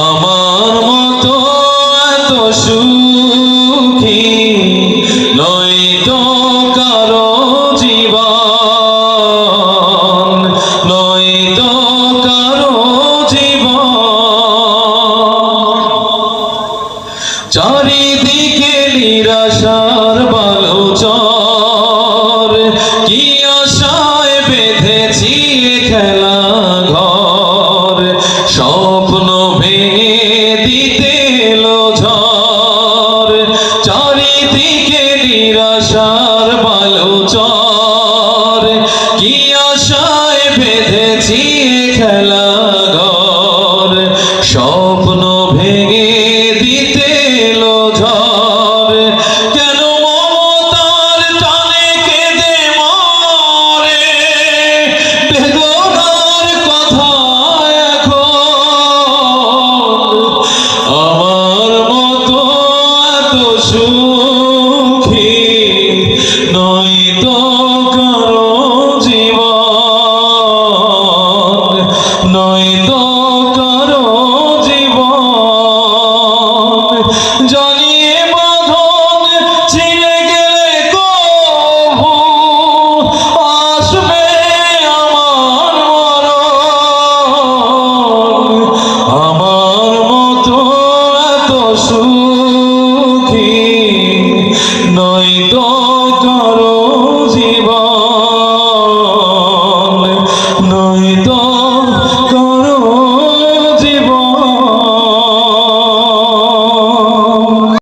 আমার মতো এত সুখী নয় তো কারও জীবন, নয় তো কারও জীবন। চারিদিকে নিরাশার বালোচন আশার ভালো চর কি আশায় বেঁধেছি খেলা? nơi tôi